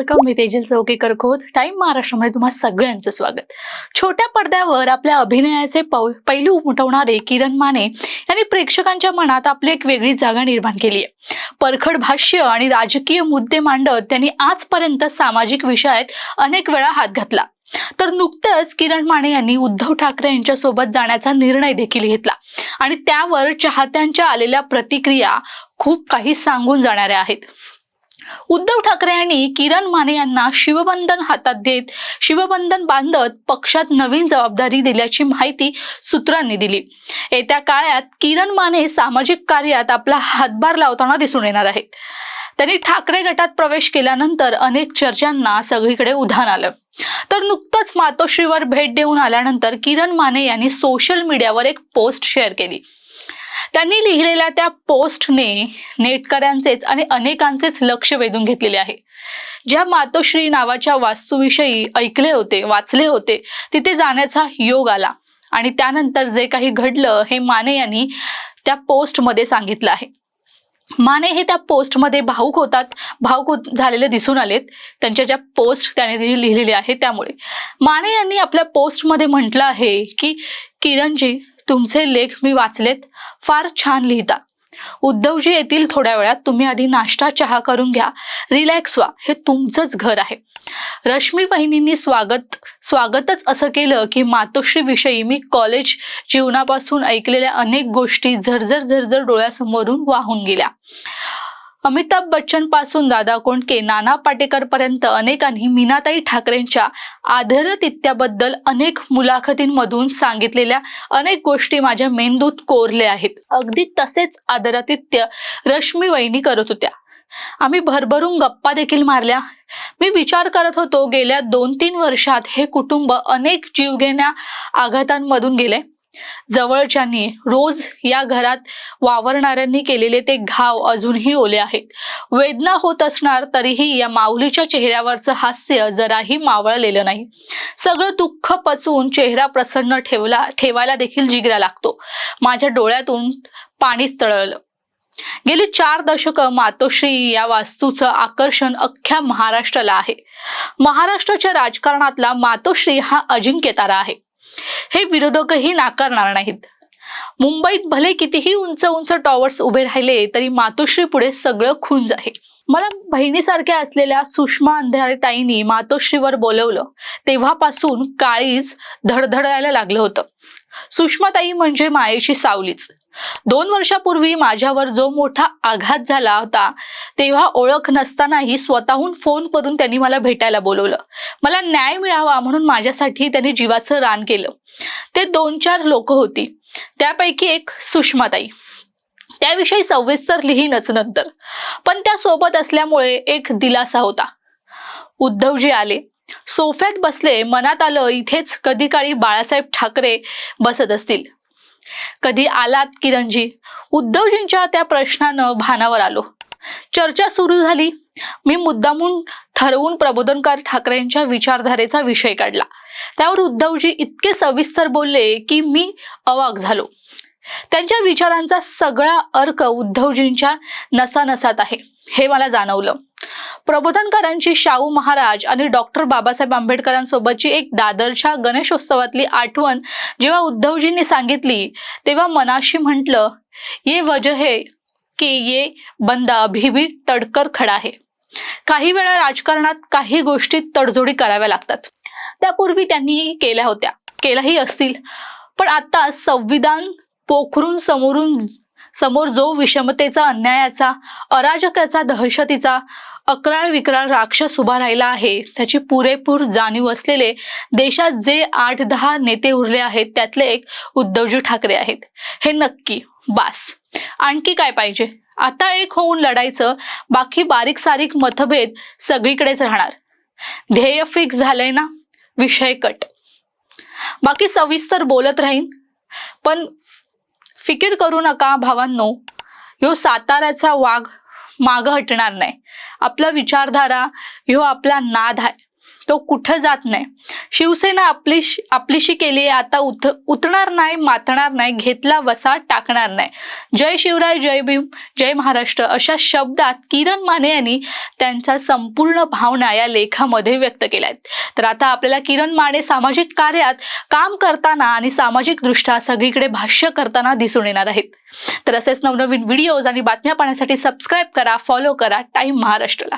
Welcome मी Tejal Chaukekar Khot time महाराष्ट्रामध्ये तुम्हा सगळ्यांचं स्वागत. छोट्या पडद्यावर आपल्या अभिनयाचे पैलू उमटवणारे किरण माने यांनी प्रेक्षकांच्या मनात आपली एक वेगळी जागा निर्माण केली आहे परखड भाष्य आणि राजकीय मुद्दे मांडत त्यांनी आजपर्यंत सामाजिक विषयात अनेक वेळा हात घातला. तर नुकतंच किरण माने यांनी उद्धव ठाकरे यांच्या सोबत जाण्याचा निर्णय देखील घेतला. आणि त्यावर चाहत्यांच्या आलेल्या प्रतिक्रिया खूप काही सांगून जाणाऱ्या आहेत. उद्धव ठाकरे यांनी किरण माने यांना शिवबंधन हातात देत शिवबंधन बांधत पक्षात नवीन जबाबदारी दिल्याची माहिती सूत्रांनी दिली. येत्या काळात किरण माने सामाजिक कार्यात आपला हातभार लावताना दिसून येणार आहेत. त्यांनी ठाकरे गटात प्रवेश केल्यानंतर अनेक चर्चांना सगळीकडे उधाण आलं. तर नुकतंच मातोश्रीवर भेट देऊन आल्यानंतर किरण माने यांनी सोशल मीडियावर एक पोस्ट शेअर केली. त्यांनी लिहिलेल्या त्या पोस्टने नेटकऱ्यांचेच आणि अनेकांचेच लक्ष वेधून घेतलेले आहे. ज्या मातोश्री नावाच्या वास्तूविषयी ऐकले होते वाचले होते तिथे जाण्याचा योग आला. आणि त्यानंतर जे काही घडलं हे माने यांनी त्या पोस्टमध्ये सांगितलं आहे. माने हे त्या पोस्टमध्ये भाऊक होतात भाऊक होत- झालेले दिसून आलेत. त्यांच्या ज्या पोस्ट त्याने जी लिहिलेली आहे त्यामुळे. माने यांनी आपल्या पोस्टमध्ये म्हटलं आहे की किरणजी तुमचे लेख मी वाचलेत. फार छान लिहिता. उद्धवजी येतील थोड्या वेळात. तुम्ही आधी नाश्ता चहा करून घ्या. रिलॅक्स व्हा. हे तुमचंच घर आहे. रश्मी बहिणींनी स्वागत स्वागतच असं केलं की मातोश्री विषयी मी कॉलेज जीवनापासून ऐकलेल्या अनेक गोष्टी झरझर झरझर डोळ्यासमोरून वाहून गेल्या. अमिताभ बच्चनपासून दादा कोंडके नाना पाटेकर पर्यंत अनेकांनी मीनाताई ठाकरेंच्या आदरतित्याबद्दल अनेक मुलाखतींमधून सांगितलेल्या अनेक गोष्टी माझ्या मेंदूत कोरल्या आहेत. अगदी तसेच आदरातिथ्य रश्मी वहिनी करत होत्या. आम्ही भरभरून गप्पा देखील मारल्या. मी विचार करत होतो गेल्या दोन तीन वर्षात हे कुटुंब अनेक जीवघेण्या आघातांमधून गेले. जवळच्यांनी रोज या घरात वावरणाऱ्यांनी केलेले ते घाव अजूनही ओले आहेत. वेदना होत असणार तरीही या माऊलीच्या चेहऱ्यावरचं हास्य जराही मावळलेलं नाही. सगळं दुःख पचवून चेहरा प्रसन्न ठेवला ठेवायला देखील जिगरा लागतो. माझ्या डोळ्यातून पाणीच तळलं. गेली चार दशकं मातोश्री या वास्तूचं आकर्षण अख्ख्या महाराष्ट्राला आहे. महाराष्ट्राच्या राजकारणातला मातोश्री हा अजिंक्य तारा आहे. हे विरोधकही नाकारणार नाहीत. मुंबईत भले कितीही उंच उंच टॉवर्स उभे राहिले तरी मातोश्री पुढे सगळं खुंज आहे. मला बहिणीसारख्या असलेल्या सुषमा अंधारे ताईंनी मातोश्रीवर बोलवलं. तेव्हापासून काळीज धडधडायला लागलं होतं. सुषमाताई म्हणजे मायेची सावलीच. दोन वर्षापूर्वी माझ्यावर जो मोठा आघात झाला होता तेव्हा ओळख नसतानाही स्वतःहून फोन करून त्यांनी मला भेटायला बोलवलं. मला न्याय मिळावा म्हणून माझ्यासाठी त्यांनी जीवाचं रान केलं. ते दोन चार लोक होती. त्यापैकी एक सुषमाताई. त्याविषयी सविस्तर लिहीनच नंतर. पण त्या सोबत असल्यामुळे एक दिलासा होता. उद्धवजी आले. सोफ्यात बसले मनात आलं इथेच कधी काळी बाळासाहेब ठाकरे बसत असतील. कधी आलात किरणजी? उद्धवजींच्या त्या प्रश्नानं भानावर आलो. चर्चा सुरू झाली. मी मुद्दामून ठरवून प्रबोधनकार ठाकरेंच्या विचारधारेचा विषय काढला. त्यावर उद्धवजी इतके सविस्तर बोलले की मी अवाक झालो. त्यांच्या विचारांचा सगळा अर्क उद्धवजींच्या नसानसात आहे. हे मला जाणवलं. प्रबोधनकारांची शाहू महाराज आणि डॉक्टर बाबासाहेब आंबेडकरांसोबतची एक दादरच्या गणेशोत्सवातली आठवण जेव्हा उद्धवजींनी सांगितली तेव्हा मनाशी म्हटलं ये वजह है की ये बंदा भीभी तडकर खडा आहे काही वेळा राजकारणात काही गोष्टी तडजोडी कराव्या लागतात. त्यापूर्वी त्यांनी केल्या होत्या केल्याही असतील. पण आता संविधान पोखरून समोरून समोर जो विषमतेचा अन्यायाचा अराजकाचा दहशतीचा अकराळ विक्राळ राक्षस उभा राहिला आहे. त्याची पुरेपूर जाणीव असलेले देशात जे आठ दहा नेते उरले आहेत त्यातले एक उद्धवजी ठाकरे आहेत. हे नक्की बास. आणखी काय पाहिजे? आता एक होऊन लढायचं बाकी बारीक सारीक मतभेद सगळीकडेच राहणार. ध्येय फिक्स झालंय ना? विषय कट. बाकी सविस्तर बोलत राहीन. पण फिकीर करू नका भावांनो. ह्यो साताऱ्याचा वाघ मागं हटणार नाही. आपला विचारधारा ह्यो आपला नाद आहे. तो कुठं जात नाही. शिवसेना आपली आपलीशी केली आहे आता उत उतरणार नाही मातणार नाही घेतला वसा टाकणार नाही. जय शिवराय जय भीम जय महाराष्ट्र अशा शब्दात किरण माने यांनी त्यांच्या संपूर्ण भावना या लेखामध्ये व्यक्त केल्या आहेत तर आता आपल्याला किरण माने सामाजिक कार्यात काम करताना आणि सामाजिक दृष्ट्या सगळीकडे भाष्य करताना दिसून येणार आहेत. तर असेच नवनवीन व्हिडिओज आणि बातम्या पाहण्यासाठी सबस्क्राईब करा फॉलो करा टाईम महाराष्ट्रला.